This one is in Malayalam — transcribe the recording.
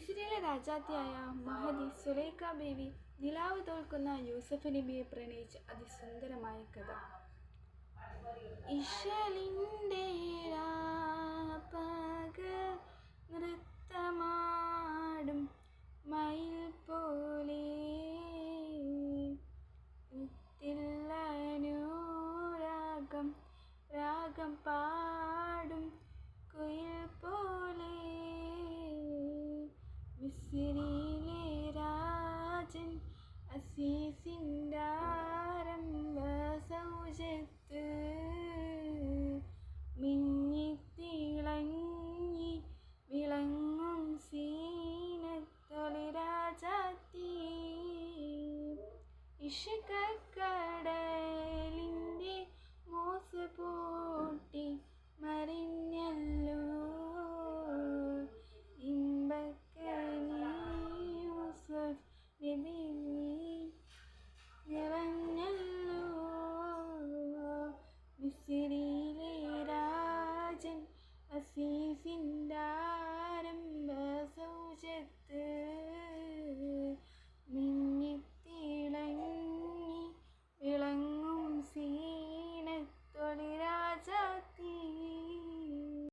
മിസ്രിയിലെ രാജാത്തിയായ മഹതി സുലൈഖ ബേബി നിലാവ് തോൽക്കുന്ന യൂസഫ് നബിയെ പ്രണയിച്ച അതിസുന്ദരമായ കഥ. ഇഷലിന്റെ നൃത്തമാടും മയിൽ പോലെ രാഗം രാഗം പാടും കുയിൽ പോലെ മിസ്രിയിലെ രാജൻ അസീസിന്റെ ആരംഭ സൗജത്ത് നിറഞ്ഞല്ലോ. മിസ്രിയിലെ രാജൻ അസീസിന്റെ